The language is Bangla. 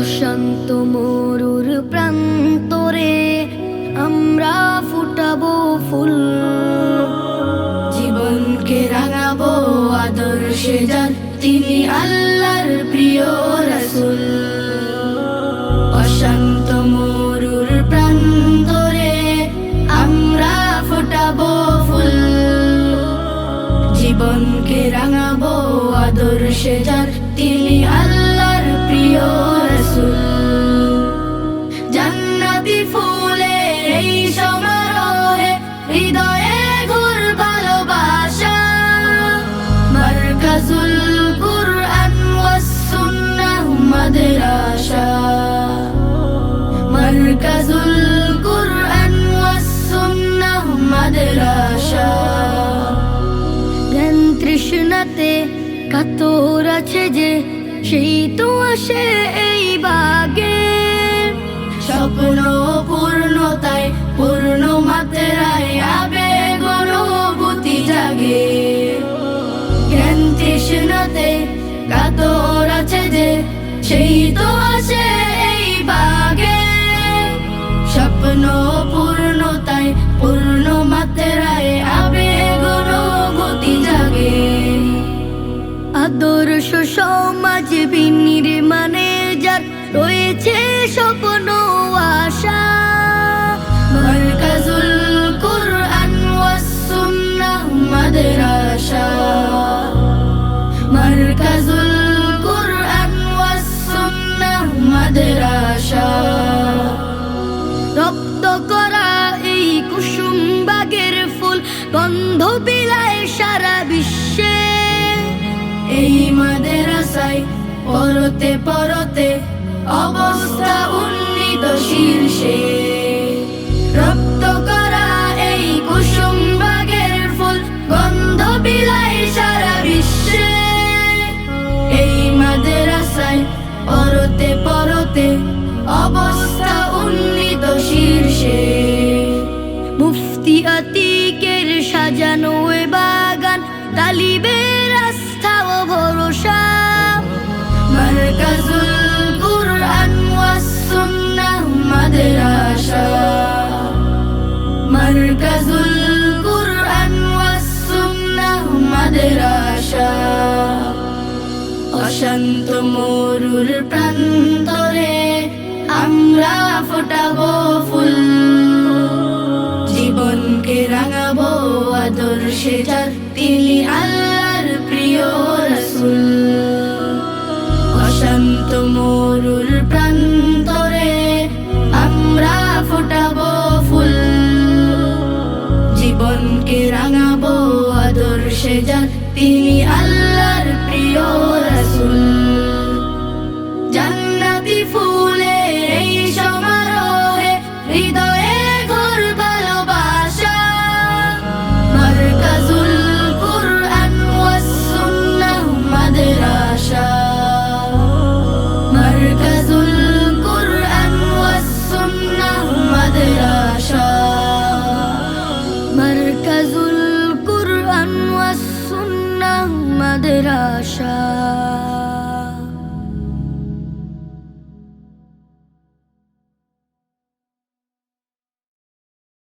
অশান্ত মরুর প্রান্তরে আমরা ফুটাবো ফুল। জীবনকে রাঙাবো আদর্শে যান তিনি আল্লাহর অশান্ত মরুর প্রান্তরে আমরা ফোটাবো ফুল। জীবনকে রাঙাবো আদর্শে যার তিনি আল্লাহর কাতর আছে যে, সেই তো আসে এই বাগে। স্বপ্ন পূর্ণতায়, পূর্ণ মাত্রায় আবেগ অনুভূতি জাগে। জ্ঞান তৃষ্ণাতে কাতর আছে যে, সেই তো সমাজ বিনির্মাণে যার রয়েছে স্বপ্ন আশা। মার্কাজুল কুরআন ওয়াস মাদ্রাসা। মার্কাজুল কুরআন ওয়াস সুন্নাহ মাদ্রাসা। রক্ত করা এই কুসুম বাগের ফুল, গন্ধ বিলায় সারা বিশ্বে। এই মাদ্রাসায় পরতে পরতে অবস্থা উন্নীত শীর্ষে। রক্ত করা এই কুসুম বাগের ফুল, গন্ধ বিলায় সারা বিশ্বে। এই মাদ্রাসায় পরতে পরতে অবস্থা উন্নীত শীর্ষে। মুফতি আতিকের অশান্ত মরুর প্রান্তরে আমরা ফোটাবো ফুল। জীবনকে রাঙাবো আদর্শে যার তিনি আল্লাহর প্রিয় রসুল। অশান্ত মরুর প্রান্তরে আমরা ফোটাবো ফুল। জীবনকে রাঙাবো আদর্শে যার তিনি আল্লাহর 热身